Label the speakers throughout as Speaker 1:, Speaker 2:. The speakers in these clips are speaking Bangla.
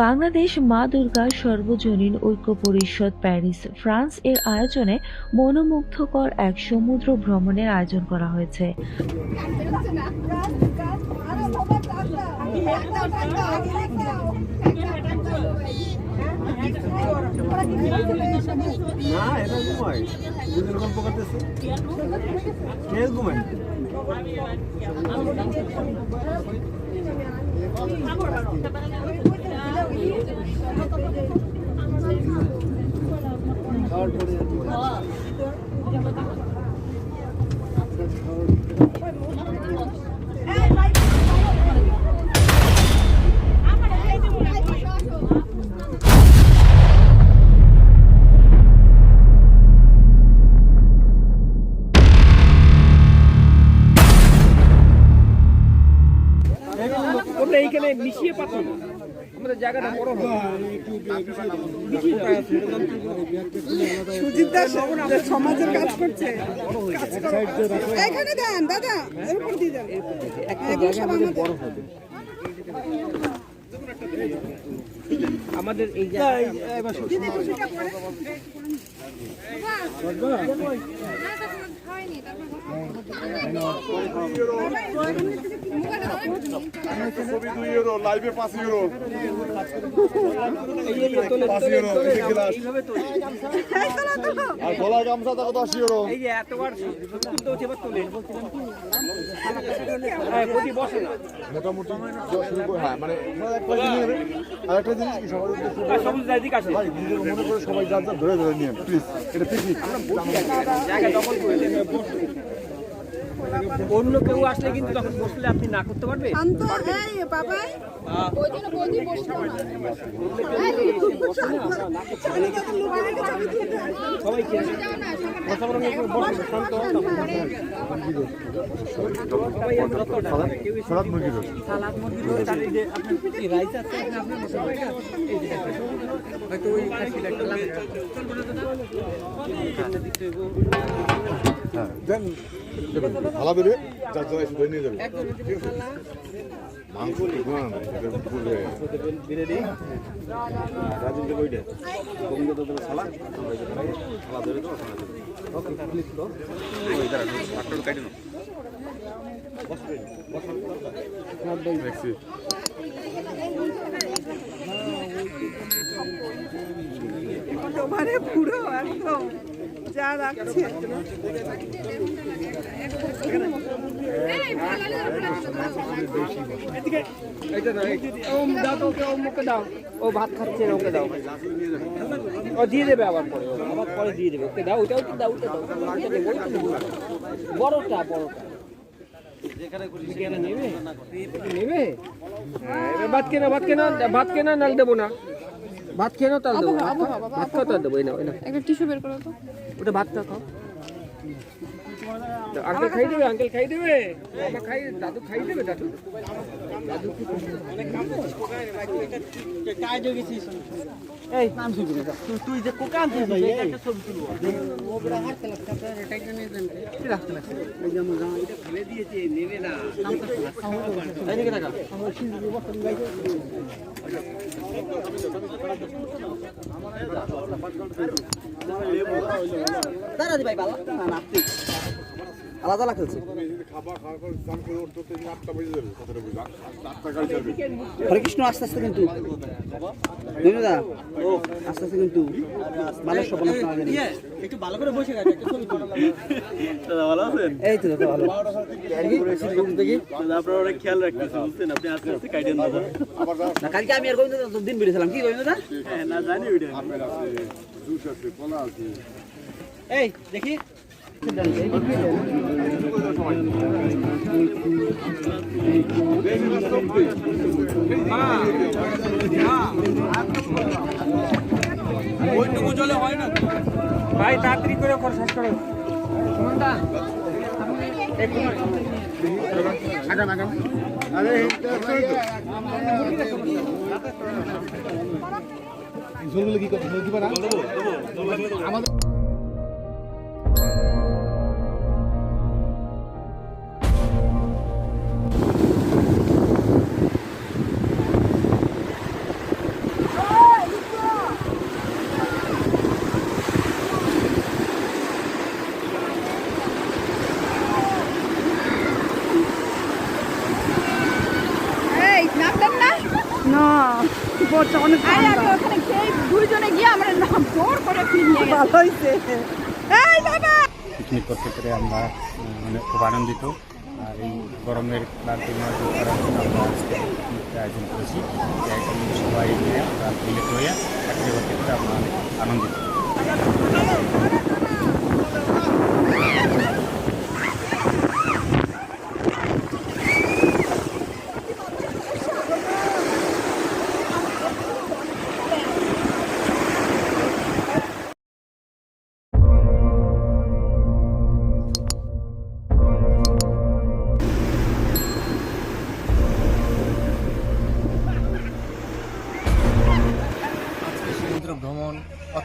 Speaker 1: বাংলাদেশ মা দুর্গা সর্বজনীন ঐক্য পরিষদ প্যারিস ফ্রান্স এর আয়োজনে মনোমুগ্ধকর এক সমুদ্র ভ্রমণের আয়োজন করা হয়েছে।
Speaker 2: না
Speaker 3: এইখানে মিশিয়ে আমাদের জায়গাটা বড়
Speaker 4: সমাজের কাজ করছে এখানে দেন দাদা এরকম দিয়ে দেন। এগুলো সব আমাদের।
Speaker 3: আমাদের এই জায়গায়।
Speaker 5: ছবি দুই ইউরো লাইভে পাঁচ পাঁচ গ্লাস। আর গামছা দশ
Speaker 3: হ্যাঁ
Speaker 5: মোটামুটি হ্যাঁ মানে আর একটা জিনিস কি সবার মনে করে সবাই যার ধরে ধরে নিয়ে প্লিজ এটা পিকনিক
Speaker 3: জায়গা দখল করে দেন। অন্য কেউ আসলে কিন্তু তখন বসলে আপনি না করতে পারবে
Speaker 4: শান্ত এই বাবাই
Speaker 3: সবাই কি কথা বলে একটু বসে শান্ত হও তখন। সবাই এর যতটা, কেউ
Speaker 5: সালাদ মুরগি রোজ
Speaker 3: সালাদ মুরগি ধরে তার এই যে আপনার কি রাইস আছে এখানে আপনার বসে বসে? এই যে দেখেন। হয়তো ওই খাসিটা একটু লাগে। এখানে দিতে হইব।
Speaker 5: হ্যাঁ থালা দেবে যার এসে ধরে নিয়ে যাবে। ঠিক আছে? মাংস
Speaker 3: সালা
Speaker 5: দেখছি
Speaker 4: তোমারে পুরো একদম, যা রাখছে।
Speaker 3: ও ভাত খাচ্ছে, ওকে দাও। ও দিয়ে দেবে আবার পরে আবার পরে দিয়ে দেবে। ওকে দাও, ওটা ওটা দাও ওটা দাও। বড়টা বড়টা। নেবে? নেবে? হ্যাঁ, এবার ভাত কেনা ভাত কেনা ভাত কেনা নাল দেবো না। ভাত কেন তাল দেবো ভাত খাও তাল দেবো এই নাও নাও।
Speaker 6: একটা টিস্যু বের করো তো।
Speaker 3: ওটা ভাতটা খাও। আঙ্কেল খাই দেবে আঙ্কেল খাই দেবে? বাবা খাই দাদু খাই দেবে দাদু? দাদু এই, নাম শুনবি না তুই যে কোকা আনছিস ভাই একটা ছবি তুলবো। ওগুলা হাত লাগছে আপনার এটা কেন নেবেন কি রাখতে লাগছে? ওই যে আমরা এটা ফেলে দিয়েছে নেবে না এদিকে টাকা দাঁড়া দি ভাই ভালো না না আলাদা
Speaker 5: যাবে
Speaker 7: হরে কৃষ্ণ আস্তে আস্তে কিন্তু দা আস্তে আস্তে কিন্তু
Speaker 3: একটু ভালো করে বসে গেছে একটা ছবি তুলো দাদা ভালো আছেন?
Speaker 7: এই তো ভালো।
Speaker 3: আপনারা অনেক খেয়াল বুঝছেন? আপনি আস্তে আস্তে কাইডেন দাদা।
Speaker 7: না কালকে আমি আর গোবিন্দ দিন বেরিয়েছিলাম কি গোবিন্দ
Speaker 3: হ্যাঁ না জানি ওইটা এই দেখি। ওইটুকু জলে হয় না ভাই তাড়াতাড়ি করে কর শেষ করো।
Speaker 5: আমাদের
Speaker 8: পড়ছে অনেক
Speaker 6: আরে আমি ওখানে গিয়ে দুইজনে গিয়ে আমরা নাম জোর করে ফিরিয়ে
Speaker 8: ভালো হয়েছে এই বাবা
Speaker 9: পিকনিক করতে পেরে আমরা মানে খুব আনন্দিত আর এই গরমের ক্লান্তি দূর করার জন্য আমরা আয়োজন করেছি এখন সবাই মিলে আমরা মিলিত হয়ে এক জায়গা থেকে আমরা আনন্দিত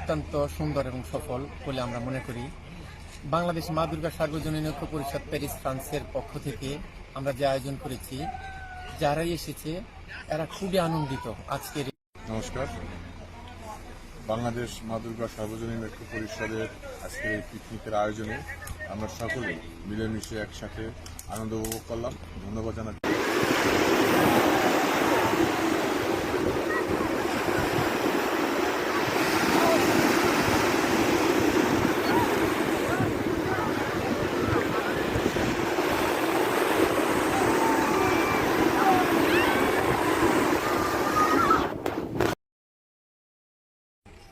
Speaker 10: অত্যন্ত সুন্দর এবং সফল বলে আমরা মনে করি। বাংলাদেশ মা দুর্গা সার্বজনীন ঐক্য পরিষদ প্যারিস, ফ্রান্সের পক্ষ থেকে আমরা যে আয়োজন করেছি, যারাই এসেছে, এরা খুবই আনন্দিত আজকের
Speaker 11: নমস্কার। বাংলাদেশ মা দুর্গা সার্বজনীন ঐক্য পরিষদের আজকের এই পিকনিকের আয়োজনে আমরা সকলে মিলেমিশে একসাথে আনন্দ উপভোগ করলাম। ধন্যবাদ জানাচ্ছি।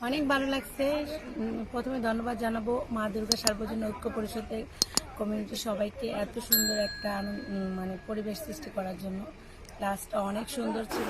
Speaker 6: অনেক ভালো লাগছে। প্রথমে ধন্যবাদ জানাব মা দুর্গা সার্বজনীন ঐক্য পরিষদের কমিউনিটি সবাইকে এত সুন্দর একটা মানে পরিবেশ সৃষ্টি করার জন্য। ক্লাসটা অনেক সুন্দর ছিল।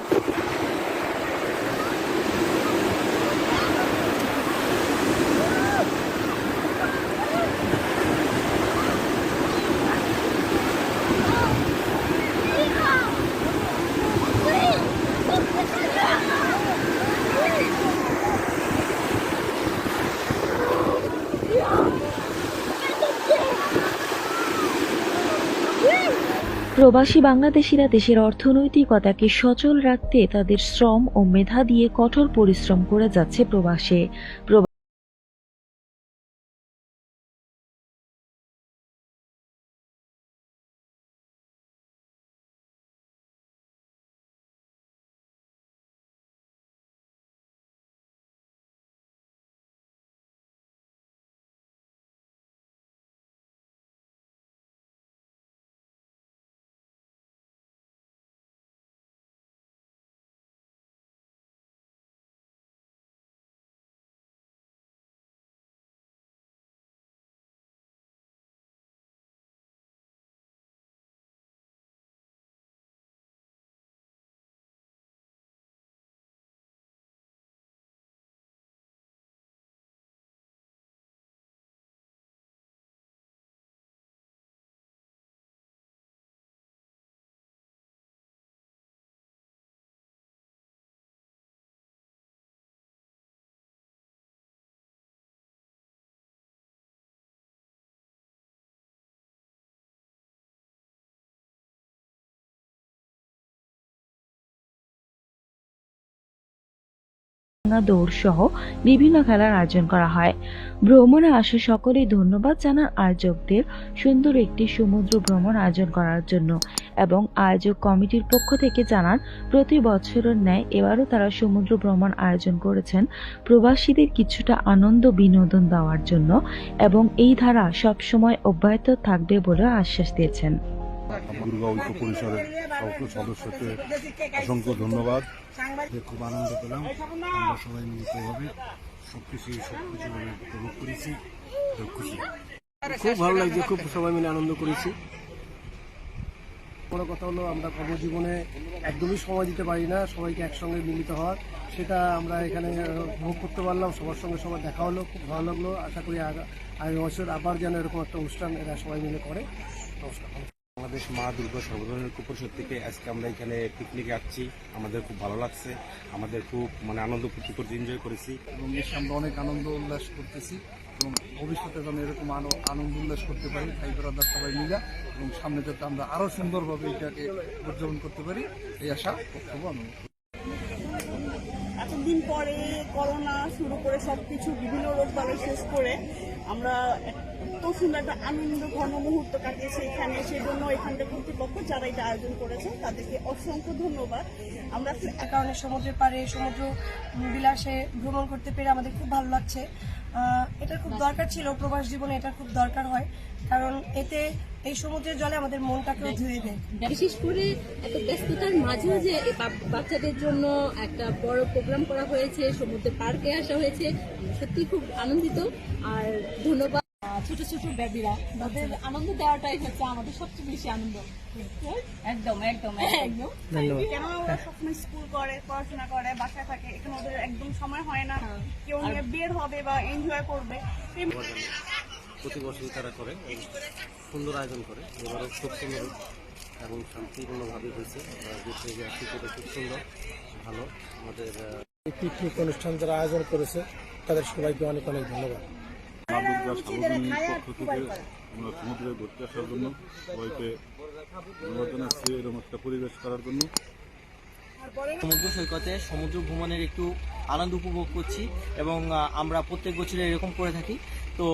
Speaker 1: প্রবাসী বাংলাদেশিরা দেশের অর্থনৈতিকতাকে সচল রাখতে তাদের শ্রম ও মেধা দিয়ে কঠোর পরিশ্রম করে যাচ্ছে প্রবাসে। দৌড় সহ বিভিন্ন খেলার আয়োজন করা হয়। ভ্রমণে আসা সকলেই ধন্যবাদ জানান আয়োজকদের সুন্দর একটি সমুদ্র ভ্রমণ আয়োজন করার জন্য এবং আয়োজক কমিটির পক্ষ থেকে জানান, প্রতি বছরের ন্যায় এবারও তারা সমুদ্র ভ্রমণ আয়োজন করেছেন। প্রবাসীদের কিছুটা আনন্দ বিনোদন দেওয়ার জন্য এবং এই ধারা সবসময় অব্যাহত থাকবে বলে আশ্বাস দিয়েছেন।
Speaker 11: দুর্গা ঐক্য পরিষদের সকল সদস্যকে অসংখ্য ধন্যবাদ।
Speaker 9: খুব আনন্দ পেলাম। আমরা সবাই মিলিতভাবে সব কিছু সব কিছু উপভোগ করেছি খুশি।
Speaker 12: খুব ভালো লাগছে, খুব সবাই মিলে আনন্দ করেছি। বড় কথা হলো, আমরা কর্মজীবনে একদমই সময় দিতে পারি না, সবাইকে একসঙ্গে মিলিত হওয়ার। সেটা আমরা এখানে ভোগ করতে পারলাম, সবার সঙ্গে সবার দেখা হলো, খুব ভালো লাগল। আশা করি আগা- আগামী বছর আবার যেন এরকম একটা অনুষ্ঠান এরা সবাই মিলে করে। নমস্কার।
Speaker 9: বাংলাদেশ মা দুর্গা ঐক্য পরিষদ থেকে আজকে আমরা এখানে পিকনিকে আসছি। আমাদের খুব ভালো লাগছে। আমাদের খুব মানে আনন্দ ফুর্তি করতে এনজয় করেছি।
Speaker 2: এবং এসে আমরা অনেক আনন্দ উল্লাস করতেছি এবং ভবিষ্যতে যেন এরকম আনন্দ উল্লাস করতে পারি, ভাই ব্রাদার সবাই মিলে এবং সামনে যাতে আমরা আরও সুন্দরভাবে এটাকে উদযাপন করতে পারি, এই আশা বক্তব্য আমি।
Speaker 4: পরে করোনা শুরু করে সব কিছু বিভিন্ন রোগ বালে শেষ করে আমরা এত সুন্দর একটা আনন্দ ঘন মুহূর্ত কাটিয়েছি এখানে। সেই জন্য এখানকার কর্তৃপক্ষ যারা এটা আয়োজন করেছে তাদেরকে অসংখ্য ধন্যবাদ। আমরা
Speaker 13: কারণে সমুদ্রের পাড়ে সমুদ্র বিলাসে ভ্রমণ করতে পেরে আমাদের খুব ভালো লাগছে। এটা খুব দরকার ছিল প্রবাস জীবনে এটা খুব দরকার হয়। কারণ এতে এই সমুদ্রের জলে আমাদের মনটাকেও ধুয়ে দেয়।
Speaker 14: বিশেষ করে এত ব্যস্ততার মাঝেও যে বাচ্চাদের জন্য একটা বড় প্রোগ্রাম করা হয়েছে সমুদ্রে পার্কে আসা হয়েছে সত্যি খুব আনন্দিত। আর ধন্যবাদ। ছোট ছোট বেবিরা তাদের আনন্দ দেওয়াটাই হচ্ছে আমাদের সবচেয়ে বেশি আনন্দ। একদম একদম একদম।
Speaker 4: কেন ওরা সবসময় স্কুল করে পড়াশোনা করে বাসায় থাকে এখানে ওদের একদম সময় হয় না। কেউ নিয়ে বের হবে বা এনজয় করবে। এই
Speaker 15: প্রতি বছরই তারা করে এবং সুন্দর আয়োজন করে। এবারও খুব সুন্দর এবং শান্তিপূর্ণভাবে হয়েছে। আমরা দেখতে যে আসছি সেটা খুব সুন্দর ভালো। আমাদের
Speaker 16: এই পিকনিক অনুষ্ঠান যারা আয়োজন করেছে তাদের সবাইকে অনেক অনেক ধন্যবাদ।
Speaker 5: মা দুর্গা সার্বজনীন পক্ষ থেকে আমরা সমুদ্রে ঘুরতে আসার জন্য সবাইকে ধন্যবাদ জানাচ্ছি এরকম একটা পরিবেশ করার জন্য।
Speaker 11: সমুদ্র সৈকতে সমুদ্র ভ্রমণের একটু আনন্দ উপভোগ করছি এবং আমরা প্রত্যেক বছরে এরকম করে থাকি। তো